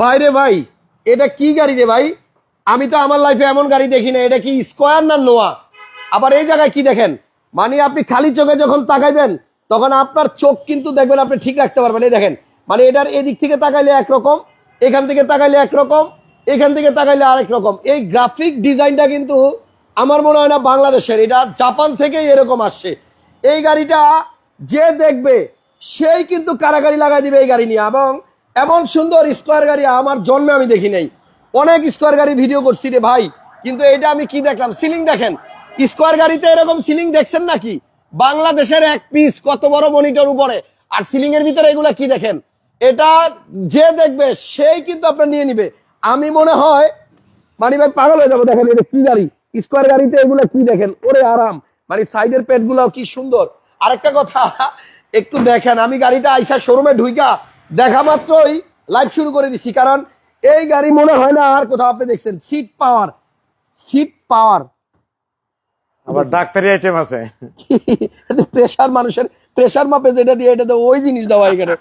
বাইরে ভাই, এটা কি গাড়ি রে ভাই? আমি তো আমার লাইফে এমন গাড়ি দেখি না, এটা কি স্কোয়ার না নোয়া? আবার এই জায়গায় কি দেখেন? মানে আপনি খালি চোখে যখন তাকাইবেন, তখন আপনার চোখ কিন্তু দেখবেন আপনি ঠিক রাখতে পারবেন। এই দেখেন মানে এটার এদিক থেকে তাকাইলে একরকম, এখান থেকে তাকাইলে একরকম, এখান থেকে তাকাইলে আরেক রকম। এই গ্রাফিক ডিজাইনটা কিন্তু আমার মনে হয় না বাংলাদেশের, এটা জাপান থেকে এরকম আসছে। এই গাড়িটা যে দেখবে, সেই কিন্তু কারাগারি লাগাই দিবে এই গাড়ি নিয়ে। এবং এমন সুন্দর স্কোয়ার গাড়ি আমার জন্মে আমি দেখি নাই। অনেক স্কোয়ার গাড়ি ভিডিও করছি রে ভাই, কিন্তু এটা আমি কি দেখলাম? সিলিং দেখেন। স্কোয়ার গাড়িতে এরকম সিলিং দেখছেন নাকি? বাংলাদেশের এক পিস কত বড় মনিটর উপরে। আর সিলিং এর ভিতরে এগুলা কি দেখেন? এটা যে দেখবে, সেই কিন্তু আপনার নিয়ে নিবে। আমি মনে হয় মানে ভাই, পাগল হয়ে যাব। দেখেন এটা কি গাড়ি? স্কোয়ার গাড়িতে এগুলো কি দেখেন? ওরে আরাম। মানে সাইডের পেট গুলাও কি সুন্দর। আরেকটা কথা, একটু দেখেন, আমি গাড়িটা আইসা শোরুমে ঢুইকা দেখা মাত্রই লাইভ শুরু করে দিছি কারণ এই গাড়ি মনে হয় না আর কোথাও আপনি দেখছেন। সিট পাওয়ার সিট পাওয়ার আবার ডাক্তারি আইটেম আছে। প্রেশার মানুষের প্রেশার মাপে যেটা দিয়ে এটা তো ওই জিনিস দেওয়া এখানে।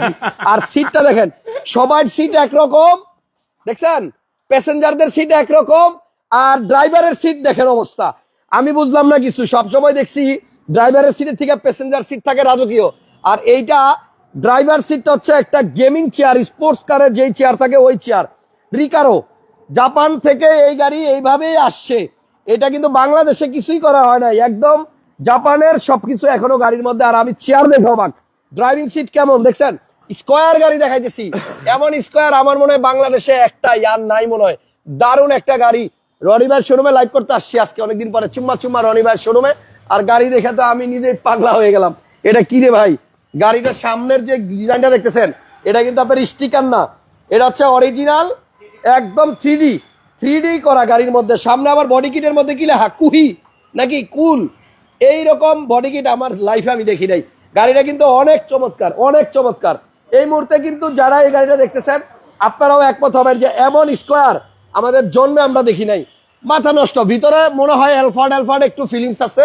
কি আর সিটটা দেখেন সবার সিট একরকম দেখছেন? প্যাসেঞ্জারদের সিট একরকম আর ড্রাইভারের সিট দেখেন অবস্থা। আমি বুঝলাম না কিছু সবসময় দেখছি ড্রাইভারের সিটের থেকে প্যাসেঞ্জার সিট থাকে রাজকীয়। আর এইটা ড্রাইভার সিটটা হচ্ছে একটা গেমিং চেয়ার স্পোর্টস কারের যেই চেয়ার থাকে ওই চেয়ার। রিকারো, জাপান থেকে এই গাড়ি এইভাবেই আসছে। এটা কিন্তু বাংলাদেশে কিছুই করা হয় না একদম জাপানের সবকিছু এখনও গাড়ির মধ্যে। আর আমি চেয়ার দেখে অবাক ড্রাইভিং সিট কেমন? দেখছেন? স্কোয়ার গাড়ি দেখাইতেছি। এমন স্কোয়ার আমার মনে হয় বাংলাদেশে একটা ইয়ার নাই মনে হয়। দারুণ একটা গাড়ি। রনি ভাইয়ের শোরুমে লাইভ করতে আসছি আজকে অনেকদিন পরে। চুম্মা চুম্মা রনি ভাইয়ের শোরুমে আর গাড়ি দেখে তো আমি নিজেই পাগলা হয়ে গেলাম। এটা কি রে ভাই? গাড়িটার সামনের যে ডিজাইনটা দেখতেছেন, এটা কিন্তু আপনার স্টিকার না। এটা হচ্ছে অরিজিনাল একদম থ্রি থ্রি করা গাড়ির মধ্যে। সামনে আবার বডি কিটের মধ্যে কি লেখা? কুহি, নাকি কুল? এই রকম বডি কিট আমার লাইফে আমি দেখি নাই। গাড়িটা কিন্তু অনেক চমৎকার অনেক চমৎকার। এই মুহূর্তে কিন্তু যারা এই গাড়িটা দেখতেছেন, আপনারাও একমত হবেন যে এমন স্কোয়ার আমাদের জন্মে আমরা দেখি নাই। মাথা নষ্ট। ভিতরে মনে হয় অ্যালফার্ড অ্যালফার্ড একটু ফিলিংস আছে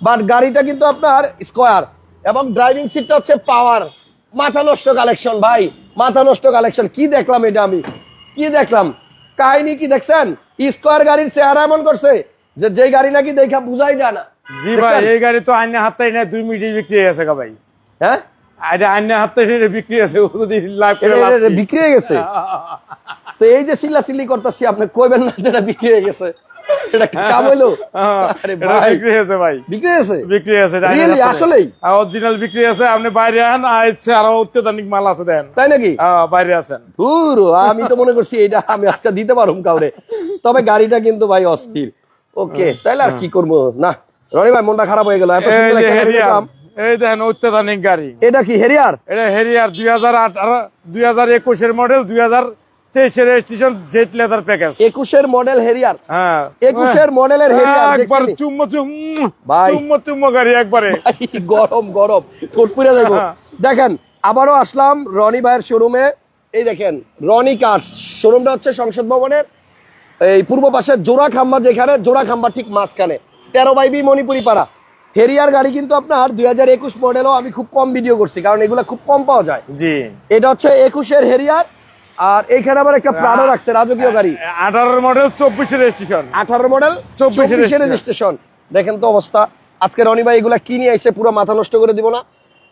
বাট গাড়িটা কিন্তু আপনার স্কোয়ার এবং ড্রাইভিং সিটটা হচ্ছে পাওয়ার মাথা নষ্ট কালেকশন ভাই। মাথা নষ্ট কালেকশন কি দেখলাম এটা আমি? কি দেখলাম? কাহিনী কি দেখছেন? স্কোয়ার গাড়ির চেহারা এমন করছে যে যে গাড়ি নাকি দেখা বুঝাই যায় না। জি ভাই এই গাড়ি তো আইনে হাতটাই না দুই মিনিট বিক্রি হয়ে গেছে গা ভাই। হ্যাঁ? এটা আইনে নিয়ে বিক্রি আছে ও যদি লাইভ করে লাভ বিক্রি হয়ে গেছে। তো এই যে সিল্লা সিল্লি করতেছি আপনি কইবেন না যে এটা বিক্রি হয়ে গেছে। এটা কাম হইল? হ্যাঁ, আরে ভাই। বিক্রি হয়েছে ভাই। বিক্রি হয়ে বিক্রি আছে Really? আসলেই? অরিজিনাল বিক্রি আছে আপনি বাইরে আন আইছে আরও অত্যাধুনিক মাল আছে দেন। তাই নাকি? হ্যাঁ, বাইরে আছেন ধুর আমি তো মনে করছি এটা আমি আজকে দিতে পারুম কাউরে। তবে গাড়িটা কিন্তু ভাই অস্থির। ওকে তাইলে আর কি করব? না রনি ভাই মনটা খারাপ হয়ে গেল। এত এই দেখেন অত্যাধুনিক গাড়ি। এটা কি হেরিয়ার এটা হেরিয়ার দুই হাজার আঠারো দুই হাজার একুশের মডেল দুই হাজার তেইশের রেজিস্ট্রেশন জেট লেদার প্যাকেজ একুশের মডেল হেরিয়ার হ্যাঁ। একুশের মডেলের হেরিয়ার একবার চুম্ম চুম ভাই। চুম্ম চুম্ম গাড়ি একবারে। গরম গরম। ঠোঁটপুরে দেখো দেখেন আবারও আসলাম রনি ভাইয়ের শোরুমে এই দেখেন রনি কার্স শোরুমটা হচ্ছে সংসদ ভবনের এই পূর্ব পাশে জোড়া খাম্বা যেখানে জোড়া খাম্বা ঠিক মাঝখানে। তেরো বাই বি মণিপুরি পাড়া হেরিয়ার গাড়ি কিন্তু আপনার দুই হাজার একুশ মডেলও আমি খুব কম ভিডিও করছি কারণ এগুলো খুব কম পাওয়া যায়। জি। এটা হচ্ছে একুশের হেরিয়ার আর এখানে আবার একটা প্রাণও রাখছে রাজকীয় গাড়ি। আঠারোর মডেল চব্বিশের রেজিস্ট্রেশন আঠারো মডেল 24 চব্বিশের রেজিস্ট্রেশন দেখেন তো অবস্থা। আজকে রনি ভাই এগুলা কি নিয়ে এসে পুরো মাথা নষ্ট করে দিব না।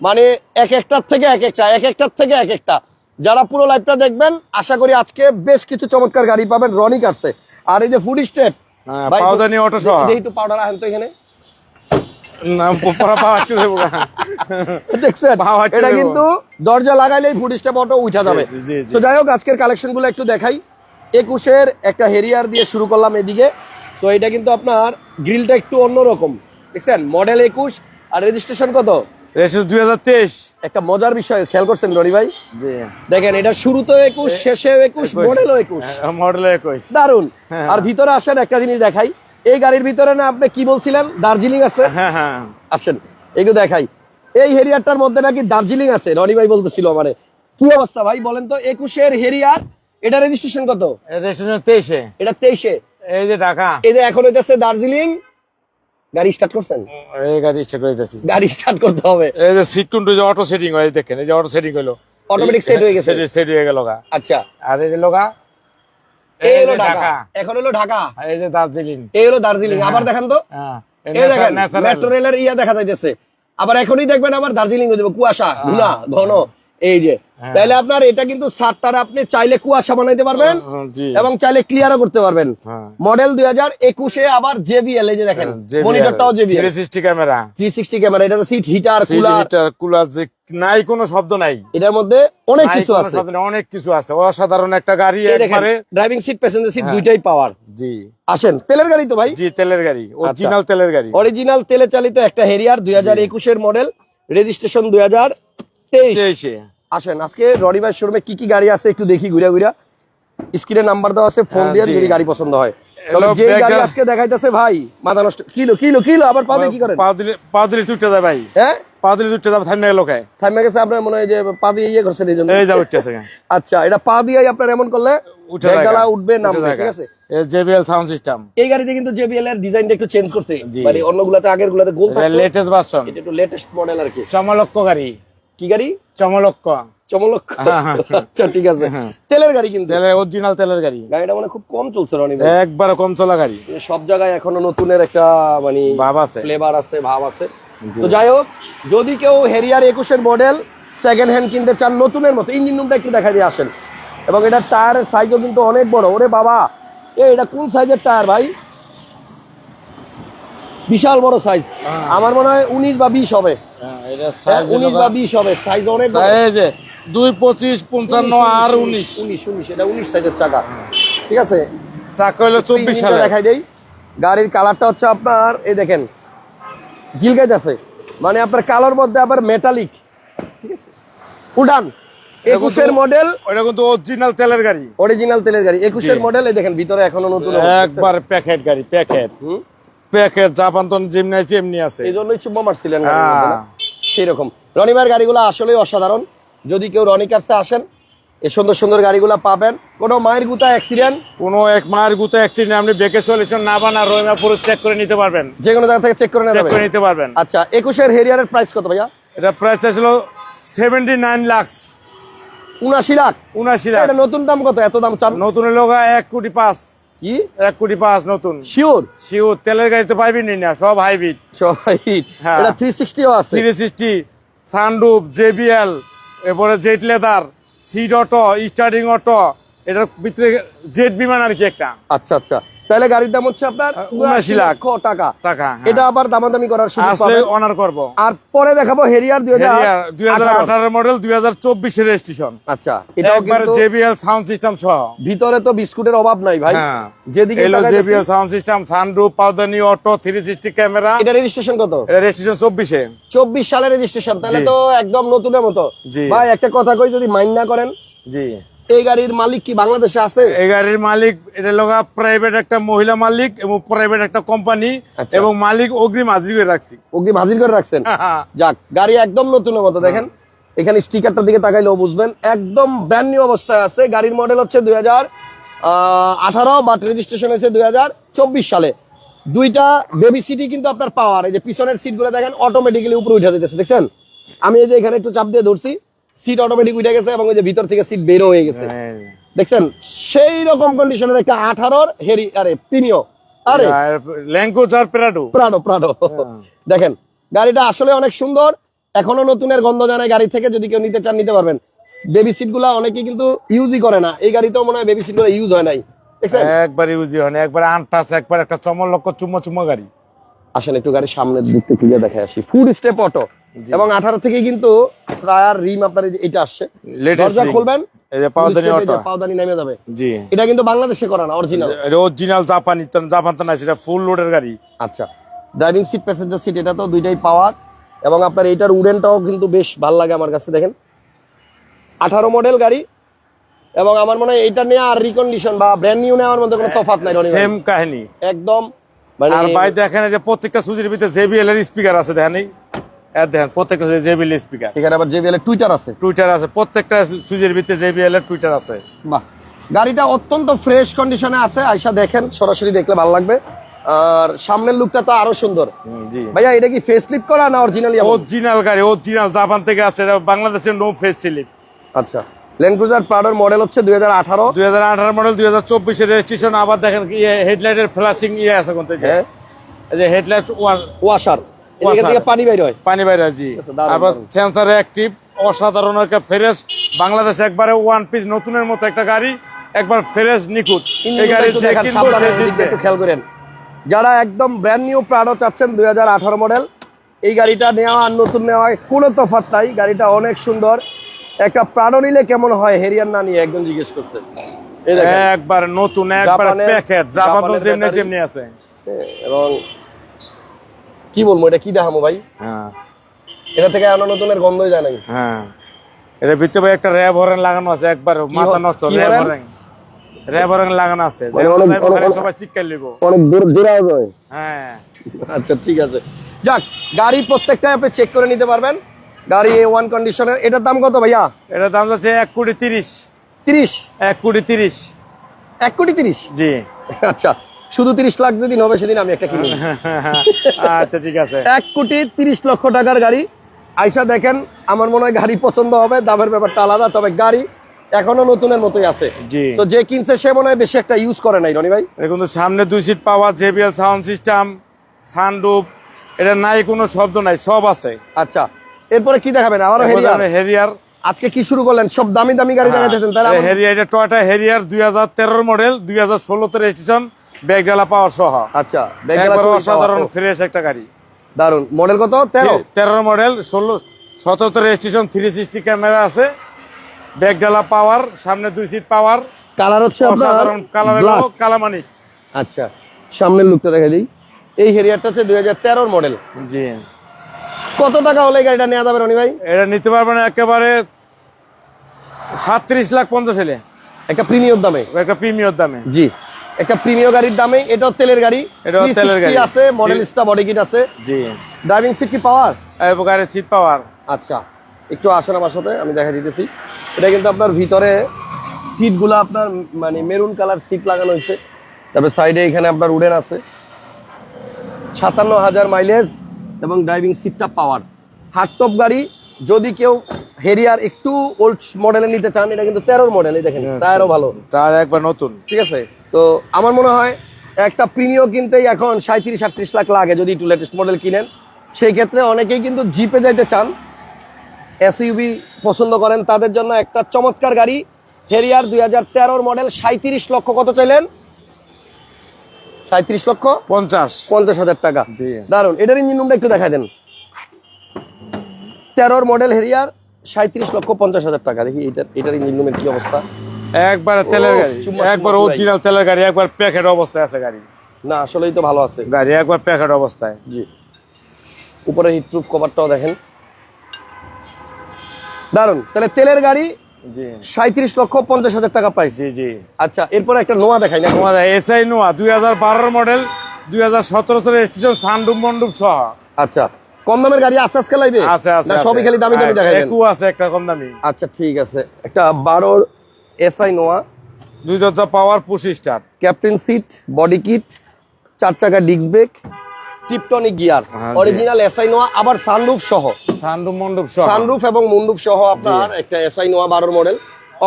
মানে এক একটার থেকে এক একটা এক একটার থেকে এক একটা। যারা পুরো লাইভটা দেখবেন আশা করি আজকে বেশ কিছু চমৎকার গাড়ি পাবেন রনি কারছে আর এই যে ফুড স্টেপ হ্যাঁ, পাওদানি অটো সহ। পাউডার আহেন তো এখানে। না পরা পাওয়া আসতে দেবো দেখছেন? এটা কিন্তু দরজা লাগাইলেই ফুড স্টেপ অটো উঠা যাবে। তো যাই হোক আজকের কালেকশনগুলো একটু দেখাই। একুশের একটা হেরিয়ার দিয়ে শুরু করলাম এদিকে। সো এটা কিন্তু আপনার গ্রিলটা একটু অন্যরকম। দেখছেন? মডেল একুশ আর রেজিস্ট্রেশন কত? দুই হাজার তেইশ। একটা মজার বিষয় খেয়াল করছেন রনি ভাই? দেখেন এটা শুরুতেও একুশ শেষেও একুশ। মডেলও একুশ। মডেল একুশ। দারুণ হ্যাঁ। আর ভিতরে আসেন একটা জিনিস দেখাই। এই গাড়ির ভিতরে না আপনি কি বলছিলেন? দার্জিলিং আছে? হ্যাঁ হ্যাঁ। আসেন। একটু দেখাই। এই হেরিয়ারটার মধ্যে নাকি দার্জিলিং আছে? রনি ভাই বলতেছিল আমারে। কি অবস্থা ভাই বলেন তো একুশের হেরিয়ার এটা রেজিস্ট্রেশন কত? রেজিস্ট্রেশন তেইশে। এটা তেইশে। এই যে ঢাকা। এই যে এখন হইতেছে দার্জিলিং। গাড়ি স্টার্ট করছেন? এই গাড়ি করে গাড়ি স্টার্ট করতে হবে। এই যে সিট কোনটা যে অটো সেটিং হয় দেখেন এই যে অটো সেটিং হলো অটোমেটিক সেট হয়ে গেছে। সেট হয়ে গেল আচ্ছা। আর এই যে লগা এই হলো ঢাকা। এখন হলো ঢাকা। এই যে দার্জিলিং। এই হলো দার্জিলিং। আবার দেখেন তো। হ্যাঁ এই দেখেন মেট্রো রেলের ইয়া দেখা যাইতেছে। আবার এখনই দেখবেন আবার দার্জিলিং হয়ে যাবে। কুয়াশা ধুলা ঘন। এই যে হ্যাঁ। তাহলে আপনার এটা কিন্তু সাতটার আপনি চাইলে কুয়াশা বানাইতে পারবেন এবং চাইলে ক্লিয়ারও করতে পারবেন। হ্যাঁ। মডেল দুই হাজার একুশে আবার জেবিএল এই যে দেখেন মনিটরটাও JBL. Three sixty camera three sixty camera এটাতে সিট হিটার কুলার কুলার যে নাই কোনো শব্দ নাই। এটার মধ্যে অনেক কিছু আছে। অনেক কিছু আছে। অসাধারণ একটা গাড়ি একবারে। ড্রাইভিং সিট প্যাসেঞ্জার সিট হ্যাঁ। দুইটাই পাওয়ার জি। আসেন তেলের গাড়ি তো ভাই? জি তেলের গাড়ি আচ্ছা। অরিজিনাল তেলের গাড়ি। অরিজিনাল তেলে চালিত একটা হেরিয়ার দুই হাজার একুশের মডেল রেজিস্ট্রেশন দুই হাজার তেইশে। আসেন আজকে রনি ভাই শোরুমে কি কি গাড়ি আছে একটু দেখি ঘুরা ঘুরা। স্ক্রিনে নাম্বার দেওয়া আছে ফোন হ্যাঁ, দিয়ে যদি গাড়ি পছন্দ হয়। যে গাড়ি আজকে দেখাইতেছে ভাই মাথা নষ্ট। কিলো কিলো কিলো আবার পাবে কি করেন? পা দিলে পা দিলে তুটতে যায় ভাই। হ্যাঁ? পা দিলে তুটতে যাবে থামে লোকে। থামে গেছে আপনার মনে হয় যে পা দিয়ে ইয়ে করছেন এই জন্য। এই যা উঠতেছে আচ্ছা এটা পা দিয়ে আপনার এমন করলে উঠে উঠবে উঠে নামবে ঠিক আছে? জেবিএল সাউন্ড সিস্টেম এই গাড়িতে কিন্তু জেবিএল এর ডিজাইনটা একটু চেঞ্জ করছে। মানে অন্যগুলাতে আগের গুলাতে গোল থাকতো। লেটেস্ট ভার্সন এটা একটু লেটেস্ট মডেল আর কি। চমলক্ষ গাড়ি। কি গাড়ি? চমলক্ষ চমলক হ্যাঁ, হ্যাঁ। আচ্ছা ঠিক আছে। হ্যাঁ। তেলের গাড়ি কিন্তু। অরিজিনাল তেলের গাড়ি। গাড়িটা মানে খুব কম চলছে রনি ভাই। কম চলা গাড়ি। সব জায়গায় এখনও নতুনের একটা মানে ভাব আছে। ফ্লেভার আছে ভাব আছে। তো যাই হোক যদি কেউ হেরিয়ার একুশের মডেল সেকেন্ড হ্যান্ড কিনতে চান নতুনের মতো ইঞ্জিন রুমটা একটু দেখা দিয়ে আসেন। এবং এটা টায়ারের সাইজও কিন্তু অনেক বড়। ওরে বাবা! এটা কোন সাইজের টায়ার ভাই? বিশাল বড় সাইজ হ্যাঁ। আমার মনে হয় উনিশ বা বিশ হবে। উনিশ বা বিশ হবে। সাইজ অনেক দুই পঁচিশ পঞ্চান্ন আর উনিশ উনিশ। উনিশ এটা উনিশ সাইজের চাকা। ঠিক আছে? চাকা হলো চব্বিশ সালে দেখাই দেই। গাড়ির কালারটা হচ্ছে আপনার এই দেখেন। জিলগাইজ আছে। মানে আপনার কালোর মধ্যে আবার মেটালিক ঠিক আছে? উড়ান। একুশের মডেল ওটা কিন্তু অরিজিনাল তেলের গাড়ি। অরিজিনাল তেলের গাড়ি। একুশের মডেল এই দেখেন ভিতরে এখনও নতুন একবার প্যাকেট গাড়ি প্যাকেট হুম? প্যাকেট জাপান তো যেমনি আছে এমনি আছে। এই জন্যই চুম্বা মারছিলেন হ্যাঁ। সেরকম রনিবার গাড়িগুলো আসলেই অসাধারণ। যদি কেউ রনি কার্সে আসেন এই সুন্দর সুন্দর গাড়িগুলো পাবেন। কোনো মায়ের গুতা অ্যাক্সিডেন্ট কোনো এক মায়ের গুতে অ্যাক্সিডেন্ট আপনি বেকে সলিউশন না বানা রহিমা পুরো চেক করে নিতে পারবেন। যে কোনো জায়গা থেকে চেক করে চেক করে নিতে পারবেন। আচ্ছা একুশের হেরিয়ারের প্রাইস কত ভাইয়া? এটা প্রাইস ছিল সেভেন্টি নাইন লাখ উনাশি লাখ? উনাশি লাখ। নতুন দাম কত? এত দাম চান? নতুন লোক এক কোটি পাঁচ। কি? এক কোটি পাঁচ নতুন। শিওর শিওর তেলের গাড়ি তো পাইবেন না সব হাইব্রিড। সব হাইব্রিড। এটা থ্রি সিক্সটিও আছে। থ্রি সিক্সটি সানরুফ জেবিএল এরপরে jet leather seat auto starting auto এটার ভিতরে জেট বিমান আর কি একটা। আচ্ছা আচ্ছা। তাহলে গাড়ির দাম হচ্ছে আপনার 79 লাখ। টাকা। টাকা হ্যাঁ। এটা আবার দামাদামি করার আসলে অনার করব। আর পরে দেখাবো হেরিয়ার দুই হাজার আঠারো। মডেল দুই হাজার চব্বিশের রেজিস্ট্রেশন আচ্ছা এটাও একবার জেবিএল সাউন্ড সিস্টেম সহ। ভিতরে তো বিস্কুটের অভাব নাই ভাই। হ্যাঁ। যেদিকে এলো জেবিএল সাউন্ড সিস্টেম সানরুফ পাউদানি অটো থ্রি সিক্সটি ক্যামেরা এটা রেজিস্ট্রেশন কত? এটা রেজিস্ট্রেশন চব্বিশে। চব্বিশ সালের রেজিস্ট্রেশন তাহলে তো একদম নতুনের মতো। ভাই একটা কথা কই যদি মাইন্ড না করেন? জি। এই গাড়ির মালিক কি বাংলাদেশে আছে? এই গাড়ির মালিক এটা লগা প্রাইভেট একটা মহিলা মালিক এবং প্রাইভেট একটা কোম্পানি আচ্ছা। এবং মালিক অগ্রিম হাজির করে রাখছি। ওকে হাজির করে রাখছেন? যাক গাড়ি একদম নতুনের মতো দেখেন। এখানে স্টিকারটার দিকে তাকাইলেও বুঝবেন একদম ব্র্যান্ড নিউ অবস্থায় আছে। গাড়ির মডেল হচ্ছে দুই হাজার আঠারো বাট রেজিস্ট্রেশন হয়েছে দুই হাজার চব্বিশ সালে। দুইটা বেবি সিটি কিন্তু আপনার পাওয়ার এই যে পিছনের সিটগুলো দেখেন অটোমেটিক্যালি উপরে উঠে যেতেছে দেখছেন? আমি এই যে এখানে একটু চাপ দিয়ে ধরছি। সিট অটোমেটিক উঠে গেছে এবং ওই যে ভিতর থেকে সিট বেরো হয়ে গেছে। দেখছেন? সেই রকম কন্ডিশনের একটা আঠারোর হেরি আরে প্রিমিয় আরে ল্যাঙ্গুজ আর প্রাডো প্রাডো প্রাডো দেখেন গাড়িটা আসলে অনেক সুন্দর। এখনও নতুনের গন্ধ জানায় গাড়ি থেকে যদি কেউ নিতে চান নিতে পারবেন। বেবি সিটগুলা অনেকে কিন্তু ইউজই করে না। এই গাড়িতেও মনে হয় বেবি সিটগুলো ইউজ হয় নাই। একবার ইউজি হয় না। একবার আনটাচ একবার একটা চমল লক্ষ চুম্মো চুম্মো গাড়ি। আসেন একটু গাড়ির সামনের দিক থেকে দেখে আসি। Foot step auto. এবং আঠারো থেকে কিন্তু টায়ার রিম আপনার এটা আসছে। দরজা খুলবেন নেমে যাবে। জি। এটা কিন্তু বাংলাদেশে করা না অরিজিনাল অরিজিনাল জাপানি জাপান তো না সেটা ফুল লোডের গাড়ি। আচ্ছা। ড্রাইভিং সিট প্যাসেঞ্জার সিট এটা তো দুইটাই পাওয়ার। এবং আপনার এইটার উডেনটাও কিন্তু বেশ ভালো লাগে আমার কাছে দেখেন। আঠারো মডেল গাড়ি। এবং আমার মনে হয় এটা নিয়ে আর রিকন্ডিশন বা ব্র্যান্ড নিউ নেওয়ার মধ্যে কোনো তফাৎ নাই সেম কাহিনী। একদম মানে আর ভাই দেখেন এই যে প্রত্যেকটা সুজির ভিতরে জেবিএল এর স্পিকার আছে দেখেন দেখেন প্রত্যেকটা জেবিএল স্পিকার এখানে আবার জেবিএল টুইটার আছে। টুইটার আছে প্রত্যেকটা সুজির ভিতরে জেবিএল এর টুইটার আছে। বাহ। গাড়িটা অত্যন্ত ফ্রেশ কন্ডিশনে আছে আইসা দেখেন সরাসরি দেখলে ভালো লাগবে। আর সামনের লুকটা তো আরও সুন্দর। জি। ভাইয়া এটা কি ফেস লিফট করা না অরিজিনালি অরিজিনাল গাড়ি অরিজিনাল জাপান থেকে আছে এটা বাংলাদেশের নো ফেস স্লিপ আচ্ছা ল্যান্ড ক্রুজার মডেল হচ্ছে দুই হাজার আঠারো। দুই হাজার আঠারো মডেল দুই হাজার চব্বিশের রেজিস্ট্রেশন আবার দেখেন হেডলাইটের ফ্ল্যাশিং ইয়ে আছে যে? হ্যাঁ। Headlight washer Washer। থেকে পানি বাইর হয়। পানি বাইরে জি। আবার সেন্সার অ্যাক্টিভ অসাধারণ একটা ফ্রেশ বাংলাদেশ একবারে ওয়ান পিস নতুনের মতো একটা গাড়ি একবার ফ্রেশ নিখুঁত। এই গাড়ি যে কিনবো সে জিতবে। খেয়াল করেন। যারা একদম ব্র্যান্ড নিউ প্রাডো চাচ্ছেন দুই হাজার আঠারো মডেল এই গাড়িটা নেওয়া আর নতুন নেওয়া কোনো তফাৎ নাই। গাড়িটা অনেক সুন্দর। একটা প্রাডো নিলে কেমন হয় হেরিয়ার না নিয়ে একজন জিজ্ঞেস করছে। একবার নতুন একবার প্যাকেট জাপান যেমনি। যেমনি আছে। এবং কি বলব এটা কি দেখামো ভাই? হ্যাঁ। এটা থেকে আনো নতুনের গন্ধই যায় নাই হ্যাঁ। এটা ভিতরে ভাই একটা র্যাব হরেন লাগানো আছে একবার মাথা নষ্ট র্যাব হরেন? র্যাব হরেন লাগানো আছে মানে সবাই চিৎকার লিব। অনেক দূর দূরে হ্যাঁ। আচ্ছা ঠিক আছে। যাক গাড়ি প্রত্যেকটাই আপনি চেক করে নিতে পারবেন। গাড়ি এ ওয়ান কন্ডিশনের এটার দাম কত ভাইয়া? এটার দাম যাচ্ছে এক কোটি তিরিশ। তিরিশ? এক কোটি তিরিশ। এক কোটি তিরিশ? জি। আচ্ছা শুধু তিরিশ লাখ যেদিন হবে সেদিন আমি একটা কিনি আচ্ছা ঠিক আছে। এক কোটি তিরিশ লক্ষ টাকার গাড়ি। আইসা দেখেন আমার মনে হয় গাড়ি পছন্দ হবে দামের ব্যাপারটা আলাদা তবে গাড়ি এখনও নতুনের মতোই আছে। তো যে কিনছে সে মনে হয় বেশি একটা ইউজ করে নাই রনি ভাই। এটা কিন্তু সামনে দুই সিট পাওয়া জেবিএল সাউন্ড সিস্টেম সানরুফ এটা নাই কোনো শব্দ নাই সব আছে। আচ্ছা এরপরে কি দেখাবেন? আবারও হেরিয়ার হেরিয়ার আজকে কি শুরু করলেন? সব দামি দামি গাড়ি দেখাইতেছেন তাহলে হেরিয়ার এটা টয়টা হেরিয়ার দুই হাজার তেরোর মডেল দুই হাজার ষোলোতে রেজিস্ট্রেশন ব্যাগডালা পাওয়ার সহ। আচ্ছা অসাধারণ ফ্রেশ একটা গাড়ি। দারুণ মডেল কত? তেরো। তেরোর মডেল ষোলো সতেরোতে রেজিস্ট্রেশন থ্রি সিক্সটি ক্যামেরা আছে। ব্যাগডালা পাওয়ার সামনে দুই সিট পাওয়ার। কালার হচ্ছে আপনার অসাধারণ কালার। কালামানিক আচ্ছা সামনের লুকটা দেখা দিই। এই হেরিয়ারটা হচ্ছে দুই হাজার তেরোর মডেল জি। কত টাকা হলে গাড়িটা নেওয়া যাবে রনি ভাই? এটা নিতে পারবেন একেবারে সাতত্রিশ লাখ পঞ্চাশ এলে একটা প্রিমিয়র দামে। একটা প্রিমিয়র দামে। জি। একটা প্রিমিয়র গাড়ির দামে এটাও তেলের গাড়ি। এটাও তেলের গাড়ি। আছে মডেল স্টা বডি কিট আছে। জি। ড্রাইভিং সিট কি পাওয়ার? গাড়ির সিট পাওয়ার আচ্ছা একটু আসেন আমার সাথে আমি দেখা দিতেছি। এটা কিন্তু আপনার ভিতরে সিটগুলো আপনার মানে মেরুন কালার সিট লাগানো হয়েছে। তারপরে সাইডে এখানে আপনার উডেন আছে। সাতান্ন হাজার মাইলেজ এবং ড্রাইভিং সিটটা পাওয়ার হার্ডটপ গাড়ি যদি কেউ হেরিয়ার একটু ওল্ড মডেলে নিতে চান এটা কিন্তু তেরোর মডেল দেখেন টায়ারও ভালো। তার একবার নতুন। ঠিক আছে? তো আমার মনে হয় একটা প্রিমিয় কিনতেই এখন সাঁত্রিশ আটত্রিশ লাখ লাগে যদি একটু লেটেস্ট মডেল কিনেন। সেই ক্ষেত্রে অনেকেই কিন্তু জিপে যাইতে চান। এসইউবি পছন্দ করেন তাদের জন্য একটা চমৎকার গাড়ি। হেরিয়ার দুই হাজার তেরোর মডেল সাঁত্রিশ লক্ষ কত চাইলেন? সাঁত্রিশ লক্ষ? পঞ্চাশ। পঞ্চাশ হাজার টাকা। দারুণ এটার ইঞ্জিন রুমটা একটু দেখাই দেন। তেরোর মডেল হেরিয়ার সাঁত্রিশ লক্ষ পঞ্চাশ হাজার টাকা। দেখি এটার এটার ইঞ্জিন রুমের কি অবস্থা? একবার তেলের গাড়ি একবার অরিজিনাল তেলের গাড়ি একবার প্যাকেট অবস্থায় আছে গাড়ি। না আসলেই তো ভালো আছে। গাড়ি একবার প্যাকেট অবস্থায়। জি। উপরে হিটপ্রুফ কভারটাও দেখেন। দারুণ তাহলে তেলের গাড়ি সাঁত্রিশ লক্ষ পঞ্চাশ হাজার টাকা জি জি। আচ্ছা এরপরে একটা নোয়া দেখাই না? তোমাদের এসআই নোয়া দুই হাজার বারোর মডেল দুই হাজার সতেরোতে রেজিস্ট্রেশন সানডুপ মন্ডুপ সহ। আচ্ছা কম দামের গাড়ি আছে আজকে লাইবে আছে আছে সবই খালি দামি দামি দেখাই আছে একটা কম দামি। আচ্ছা ঠিক আছে। একটা বারোর এসআই নোয়া দুই দরজা power push start captain seat body kit চার চাকা disc brake Tiptronic gear original SI Noah আবার সানরুফ সহ। সানডুপ মন্ডুপ সহ। সানরুফ এবং মুন্ডুপ সহ আপনার একটা এসআই নোয়া বারোর মডেল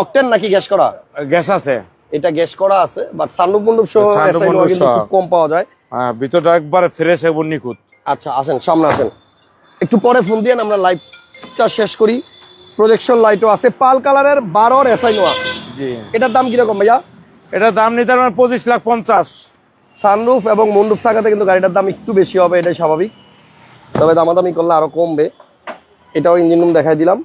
অকটেন নাকি গ্যাস করা? গ্যাস আছে। এটা গ্যাস করা আছে বাট সানরুফ মুন্ডুপ সহ সানরুফ SI নোয়া কিন্তু। খুব কম পাওয়া যায়। হ্যাঁ, ভিতরটা একবারে ফ্রেশ এবং নিখুঁত। আচ্ছা আসেন সামনে আসেন। একটু পরে ফোন দিয়ে আমরা লাইভটা শেষ করি। প্রজেকশন লাইটও আছে। পাল কালারের বারোর এসআই নোয়া জি। এটার দাম কীরকম ভাইয়া? এটার দাম নিতে পারবেন পঁচিশ লাখ পঞ্চাশ। সানরুফ এবং মুন্ডুপ থাকাতে কিন্তু গাড়িটার দাম একটু বেশি হবে এটাই স্বাভাবিক। তবে দামাদামি করলে আরও কমবে। এটাও ইঞ্জিন রুম দেখাই দিলাম।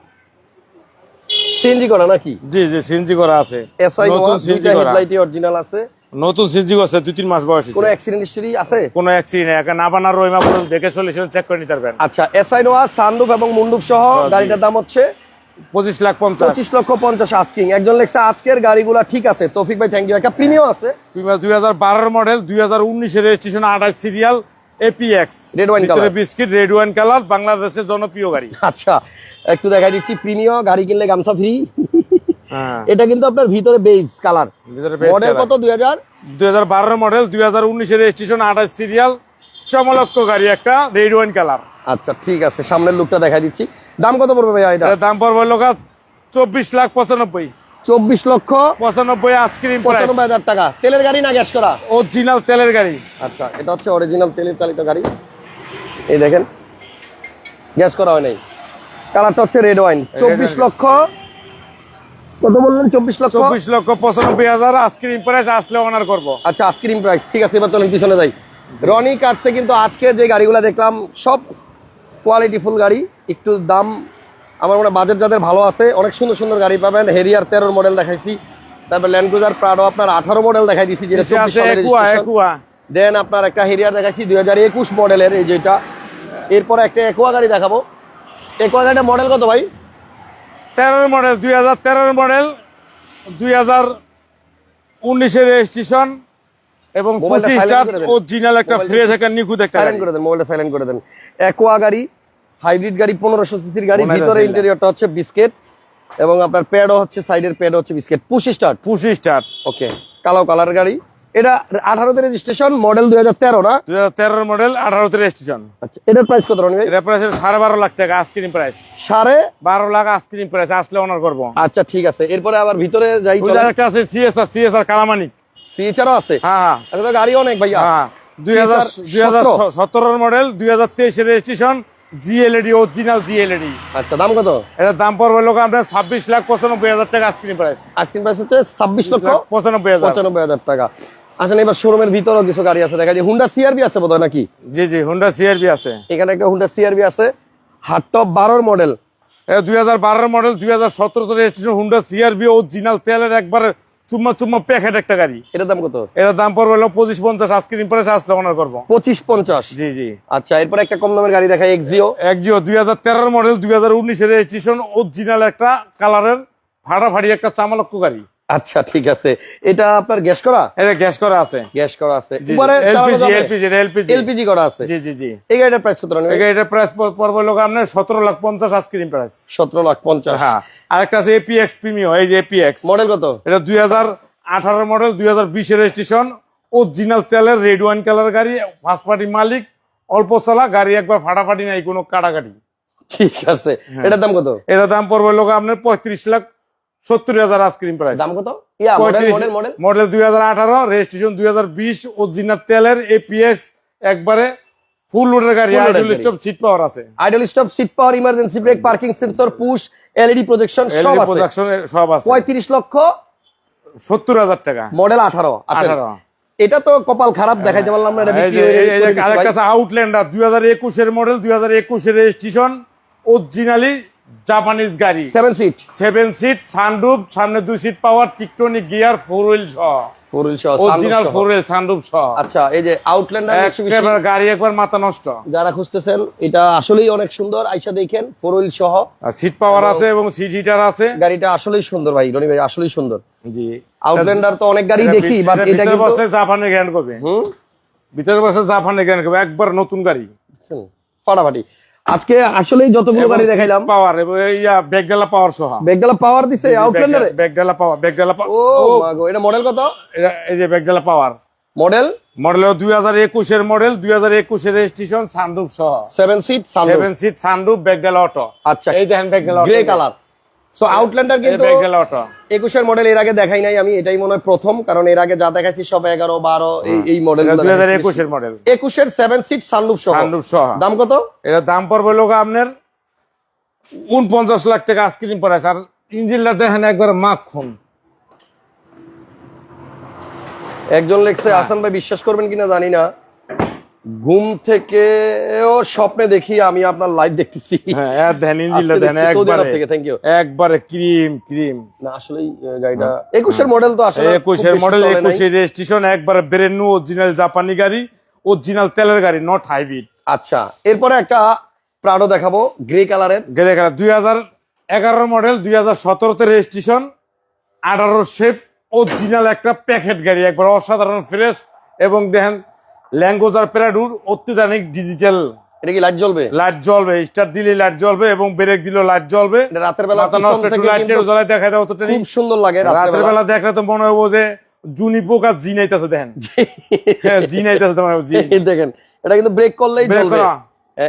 সিএনজি করা নাকি? জি জি সিনজি করা আছে। এসআই নতুন দুইটা করা। হেডলাইটই অরিজিনাল আছে। নতুন সিনজি করছে দুই তিন মাস বয়স কোনো। অ্যাক্সিডেন্ট হিস্টরি আছে? কোনো অ্যাক্সিডেন্ট একা না বানার রইমা পর্যন্ত দেখে সলিউশন চেক করে নিতে পারবেন। আচ্ছা এসআই নোয়া সানরুফ এবং মুন্ডুপ সহ গাড়িটার দাম হচ্ছে পঁচিশ লাখ পঞ্চাশ। পঁচিশ লক্ষ পঞ্চাশ আস্কিং একজন লেখছে আজকের গাড়িগুলা ঠিক আছে। তৌফিক ভাই থ্যাংক ইউ একটা প্রিমিয়াম আছে। দুই হাজার বারোর মডেল দুই হাজার উনিশের রেজিস্ট্রেশন আঠাশ সিরিয়াল এপিএক্স wine ভিতরে color। Biscuit red wine colour বাংলাদেশের জনপ্রিয় গাড়ি। আচ্ছা একটু দেখাই দিচ্ছি প্রিমিয়াম গাড়ি কিনলে গামছা ফ্রি হ্যাঁ। এটা কিন্তু আপনার ভিতরে বেজ কালার মডেল কত দুই হাজার? দুই হাজার বারোর মডেল দুই হাজার উনিশের রেজিস্ট্রেশন আঠাশ সিরিয়াল চমলক্ষ গাড়ি একটা রেড ওয়াইন কালার আচ্ছা ঠিক আছে সামনের লুকটা দেখা দিচ্ছি। দাম কত পড়বে ভাইয়া এটা? দাম পড়বে লোক চব্বিশ লাখ পঁচানব্বই। চব্বিশ লক্ষ পঁচানব্বই আইসক্রিম পঁচানব্বই হাজার টাকা। তেলের গাড়ি না গ্যাস করা? অরিজিনাল তেলের গাড়ি। আচ্ছা এটা হচ্ছে অরিজিনাল তেলের চালিত গাড়ি। এই দেখেন গ্যাস করা হয় নাই। কালারটা হচ্ছে রেড ওয়াইন চব্বিশ লক্ষ কত বললেন চব্বিশ লক্ষ? চব্বিশ লক্ষ পঁচানব্বই হাজার আইসক্রিম প্রাইস আসলে অনার করব। আচ্ছা আইসক্রিম প্রাইস ঠিক আছে এবার চলেন পিছনে যাই। রনি কাটছে কিন্তু আজকে যে গাড়িগুলো দেখলাম সব কোয়ালিটি ফুল গাড়ি একটু দাম আমার মনে বাজেট যাদের ভালো আছে অনেক সুন্দর সুন্দর গাড়ি পাবেন। হেরিয়ার তেরোর মডেল দেখাইছি তারপর ল্যান্ড ক্রুজার প্রাডো আপনার আঠারো মডেল দেখাই যেটা। একুয়া দেন আপনার একটা হেরিয়ার দেখাইছি দুই হাজার একুশ মডেলের এই যেটা। এরপরে একটা একুয়া গাড়ি দেখাবো। একুয়া গাড়িটা মডেল কত ভাই? তেরোর মডেল দুই হাজার তেরোর মডেল দুই হাজার উনিশের রেজিস্ট্রেশন এবং মোবাইলটা পঁচিশ silent করে দেন। অরিজিনাল একটা ফ্রেশ একটা নিখুঁত একটা সাইলেন্ট করে দেন মোবাইলটা সাইলেন্ট করে দেন। একুয়া গাড়ি হাইব্রিড গাড়ি পনেরোশো সিসির গাড়ি ভিতরে ইন্টেরিয়রটা হচ্ছে বিস্কেট এবং আপনার প্যাডও হচ্ছে সাইডের প্যাডও হচ্ছে বিস্কেট পুশ স্টার্ট পুশি স্টার ওকে কালো কালার গাড়ি। এটা আঠারোতে রেজিস্ট্রেশন মডেল দুই হাজার তেরো না? দুই হাজার তেরোর মডেল আঠারোতে রেজিস্ট্রেশন আচ্ছা এটার প্রাইস কত রনি ভাই এটা প্রাইস সাড়ে বারো লাখ টাকা আইসক্রিম প্রাইস সাড়ে বারো লাখ আইসক্রিম প্রাইস আসলে অনার করব। আচ্ছা ঠিক আছে। এরপরে আবার ভিতরে যাই একটা আছে সিএসআর সিএসআর কালামানিক। সিএচআরও আছে? হ্যাঁ। আচ্ছা তো গাড়ি অনেক ভাইয়া। হ্যাঁ। দুই হাজার দুই হাজার সতেরোর মডেল দুই হাজার তেইশের রেজিস্ট্রেশন জিএলএডি অরিজিনাল জিএলএডি আচ্ছা দাম কত? এটার দাম পড়বে লোক আপনার ছাব্বিশ লাখ পঁচানব্বই হাজার টাকা আইসক্রিম প্রাইস আইসক্রিম প্রাইস হচ্ছে ছাব্বিশ লক্ষ পঁচানব্বই হাজার। পঁচানব্বই হাজার টাকা। আসলে এবার শোরুমের ভিতরেও কিছু গাড়ি আছে। দেখা যায় হুন্ডা সিআরবি আছে বোধহয় নাকি? জি জি হুন্ডা সিআরবি আছে। এখানে একটা হুন্ডা সিআরবি আছে। বারোর মডেল এটা দুই হাজার বারোর মডেল দুই হাজার সতেরোতে রেজিস্ট্রেশন হুন্ডা সিআরবি অরিজিনাল তেলের একবার চুম্মা চুম্মা প্যাকেট একটা গাড়ি। এটার দাম কত? এটার দাম পড়বে হলো পঁচিশ পঞ্চাশ আজকের ইম্প্রেস আসলে অনার করব। পঁচিশ পঞ্চাশ? জি জি। আচ্ছা এরপর একটা কম দামের গাড়ি দেখায় এক্সিও এক্সিও দুই হাজার তেরোর মডেল দুই হাজার উনিশের রেজিস্ট্রেশন অরিজিনাল একটা কালারের ফাটাফাটি একটা চামালক্ষ গাড়ি। আচ্ছা ঠিক আছে। এটা আপনার গ্যাস করা? এটা গ্যাস করা আছে। গ্যাস করা আছে। উপরে এলপিজি এলপিজি এলপিজি। এলপিজি করা আছে। জি জি জি। এই গাড়িটার প্রাইস কত রাখবেন এটা প্রাইস পড়বে লোক আপনার সতেরো লাখ পঞ্চাশ আইসক্রিম প্রাইস সতেরো লাখ পঞ্চাশ। হ্যাঁ। আরেকটা আছে এপিএক্স প্রিমিয়াম এই যে এপিএক্স মডেল কত? এটা দুই হাজার আঠারো মডেল দুই হাজার বিশের রেজিস্ট্রেশন অরিজিনাল তেলের রেড ওয়াইন কালার গাড়ি ফার্স্ট পার্টি মালিক অল্প চালা গাড়ি একবার ফাটাফাটি নাই কোনো কাটাকাটি। ঠিক আছে। হ্যাঁ। এটার দাম কত? এটার দাম পড়বে লোক আপনার পঁয়ত্রিশ লাখ সত্তর হাজার আইসক্রিম প্রাইস দাম কত? মডেল দুই হাজার আঠারো রেজিস্ট্রেশন দুই হাজার বিশ অরিজিনাল তেলের এপিএস একবারে ফুল লোডের গাড়ি আইডল স্টপ সিট পাওয়ার আছে। Idle stop seat power emergency brake parking sensor push LED projection সব আছে। প্রোডাকশন সব আছে। পঁয়ত্রিশ লক্ষ সত্তর হাজার টাকা। মডেল আঠারো আঠারো। এটা তো কপাল খারাপ দেখাইতে পারলাম না এটা বিক্রি হয়ে এই যে করে দিছি আরেকটা আউটল্যান্ডার দুই হাজার একুশের মডেল দুই হাজার একুশের রেজিস্ট্রেশন অরিজিনালি জাপানিজ গাড়ি। Seven seat seven seat sunroof সামনে দুই seat power Tiptronic gear four wheel সহ ফোর হুইল সহ। অরিজিনাল ফোর হুইল সানরুফ সহ আচ্ছা এই যে আউটল্যান্ডার একেবারে গাড়ি একবার মাথা নষ্ট। যারা খুঁজতেছেন এটা আসলেই অনেক সুন্দর। আইসা দেখেন ফোর হুইল সহ। সিট পাওয়ার আছে এবং সিট হিটার আছে। গাড়িটা আসলেই সুন্দর ভাই রনি ভাই আসলেই সুন্দর। জি। আউটল্যান্ডার তো অনেক গাড়ি দেখি বাট এটা কিন্তু গ্র্যান্ড করবে। হুম? ভিতরে বসলে জাপানের গ্র্যান্ড করবে একবার নতুন গাড়ি? ফাটাফাটি। আজকে আসলে যতগুলো গাড়ি দেখাইলাম। পাওয়ার ইয়া পাওয়ার সহ। বেগডালা পাওয়ার দিছে আউটল্যান্ডারে পাওয়ার ব্যাগডালা ও এটা মডেল কত? এই যে ব্যাগডালা পাওয়ার মডেল মডেল দুই হাজার একুশের মডেল দুই হাজার একুশের রেজিস্ট্রেশন সানরুফ সহ। Seven seat seven seat sunroof auto আচ্ছা। এই দেখেন ব্যাগডালা গ্রে কালার সো আউটল্যান্ডার কিন্তু একুশের মডেল এর আগে দেখাই নাই আমি এটাই মনে হয় প্রথম কারণ এর আগে যা দেখাইছি সব এগারো বারো এই মডেল একুশের মডেল একুশের সেভেন সিট সহ। সানরুফ সহ। দাম কত? এটা দাম পড়বে লোক আপনার উনপঞ্চাশ লাখ টাকা আইসক্রিম প্রাইস আর ইঞ্জিনটা দেখেন একবার মাখন একজন লেখছে হ্যাঁ। আসান ভাই বিশ্বাস করবেন কিনা জানি না। ঘুম থেকেও স্বপ্নে দেখি আমি আপনার লাইভ দেখতেছি। হ্যাঁ একবারে। থেকে থ্যাংক ইউ একবারে ক্রিম ক্রিম। না আসলেই গাড়িটা একুশের মডেল তো আসলে একুশের মডেল। একুশের রেজিস্ট্রেশন একবারে ব্রেন নিউ অরিজিনাল জাপানি গাড়ি অরিজিনাল তেলের গাড়ি নট হাইব্রিড আচ্ছা এরপরে একটা প্রাডো দেখাবো গ্রে কালারের গেলে গেলে দুই হাজার এগারো মডেল দুই হাজার সতেরোতে রেজিস্ট্রেশন আঠারো শেপ অরিজিনাল একটা প্যাকেট গাড়ি একবার অসাধারণ ফ্রেশ এবং দেখেন ল্যাঙ্গুয়েজ আর প্যারাডুর অত্যাধুনিক ডিজিটাল এটা কি লাইট জ্বলবে? লাইট জ্বলবে স্টার দিলে লাইট জ্বলবে এবং ব্রেক দিলে লাইট জ্বলবে। রাতের বেলা লাইট দেখা দাও অতটা খুব সুন্দর লাগে রাতের বেলা। দেখলে তো মনে হব যে জুনি পোকা জিনাইতেছে দেখেন। হ্যাঁ, জিনাইতেছে তোমার দেখেন এটা কিন্তু ব্রেক করলেই জ্বলবে।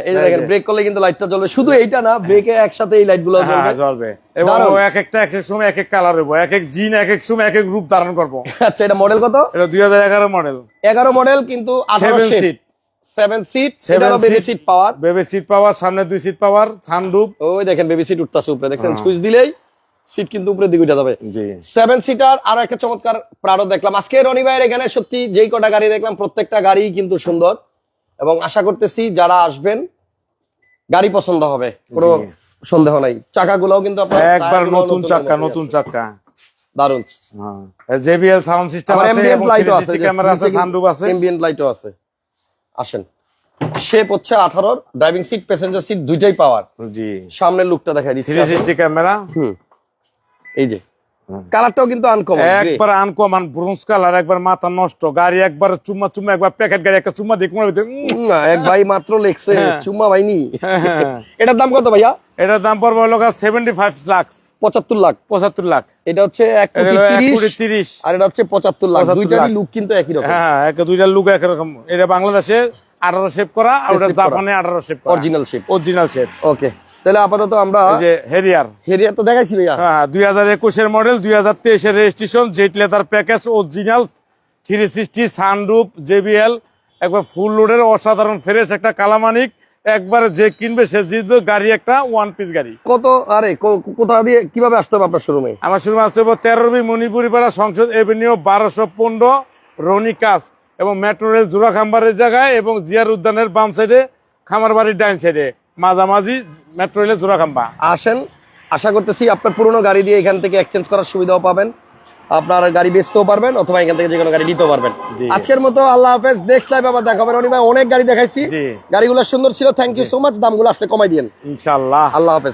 এই দেখেন ব্রেক করলে কিন্তু লাইটটা জ্বলবে। শুধু এইটা না ব্রেকে একসাথে এই লাইট হ্যাঁ জ্বলবে। এবং এক একটা এক এক সময় এক এক কালার হইব। এক এক জিন এক এক সময় এক এক রূপ ধারণ করব। আচ্ছা এটা মডেল কত? এটা দুই হাজার এগারো মডেল এগারো মডেল কিন্তু আঠারো seven seat seven seat Seven baby seat power baby seat power সামনে দুই সিট পাওয়ার সানরূপ ওই দেখেন বেবি সিট উঠতেছে উপরে। দেখছেন হ্যাঁ। সুইচ দিলেই সিট কিন্তু উপরে দিকে উঠে যাবে। সেভেন সিটার আর একটা চমৎকার প্রাডো দেখলাম। আজকে রনি ভাইয়ের এখানে সত্যি যেই কটা গাড়ি দেখলাম প্রত্যেকটা গাড়ি কিন্তু সুন্দর। এবং আশা করতেছি যারা আসবেন গাড়ি পছন্দ হবে কোনো। সন্দেহ নাই। চাকাগুলোও কিন্তু একবার নতুন চাকা নতুন চাকা। দারুণ হ্যাঁ। জেবিএল সাউন্ড সিস্টেম আছে ক্যামেরা আছে লাইটও আসেন। শেপ হচ্ছে ড্রাইভিং সিট প্যাসেঞ্জার সিট দুইটাই পাওয়ার জি। সামনের লুকটা দেখাই দিচ্ছি। ক্যামেরা হুম। এই যে। কালারটাও কিন্তু আনকমন একবার আনকমন ব্রোঞ্জ কালার একবার মাথা নষ্ট গাড়ি একবার চুম্মা চুম্মা একবার প্যাকেট গাড়ি একটা চুম্মা উম, এক ভাই মাত্র লেখছে হ্যাঁ। চুম্মা ভাইনি। হ্যাঁ। এটার দাম কত ভাইয়া? এটার দাম পড়বে হলো সেভেন্টি ফাইভ লাখ পঁচাত্তর লাখ। পঁচাত্তর লাখ। এটা হচ্ছে এক কোটি তিরিশ আর এটা হচ্ছে পঁচাত্তর লাখ। 75 দুইটারই লুক কিন্তু একই রকম। হ্যাঁ এক দুইটা লুক একরকম এটা বাংলাদেশে আঠারো শেপ করা আর ওটা জাপানে আঠারো shape original shape original shape okay তাহলে আপাতত আমরা যে হেরিয়ার হেরিয়া তো দেখাইছি ভাইয়া। হ্যাঁ দুই হাজার একুশের মডেল দুই হাজার তেইশের registration jet leather package original three sixty sunroof JBL একবার ফুল লোডের অসাধারণ ফ্রেশ একটা কালামানিক। একবারে যে কিনবে সে জিতবে গাড়ি একটা ওয়ান পিস গাড়ি। কত আরে কোথা দিয়ে কীভাবে আসতে হবে আপনার শোরুমে আমার শুরু আসতে হবে তেরোবি মণিপুরি পাড়া সংসদ এভিনিউ বারোশো পনেরো রনিকাস এবং মেট্রো রেল জোড়া খাম্বারের জায়গায় এবং জিয়ার উদ্যানের বাম সাইডে খামার বাড়ির ডাইন সাইডে মাঝামাঝি মেট্রো রেলের জোড়াখাম্বা আসেন আশা করতেছি আপনার পুরনো গাড়ি দিয়ে এখান থেকে এক্সচেঞ্জ করার সুবিধাও পাবেন। আপনার গাড়ি বেচতেও পারবেন অথবা এখান থেকে যে কোনো গাড়ি নিতেও পারবেন। আজকের মতো আল্লাহ হাফেজ নেক্সট লাইভ আবার দেখা হবে। ভাই অনেক গাড়ি দেখাইছি। গাড়িগুলো সুন্দর ছিল থ্যাংক ইউ সো মাচ দামগুলো আসলে কমাই দিন ইনশাল্লাহ আল্লাহ হাফেজ।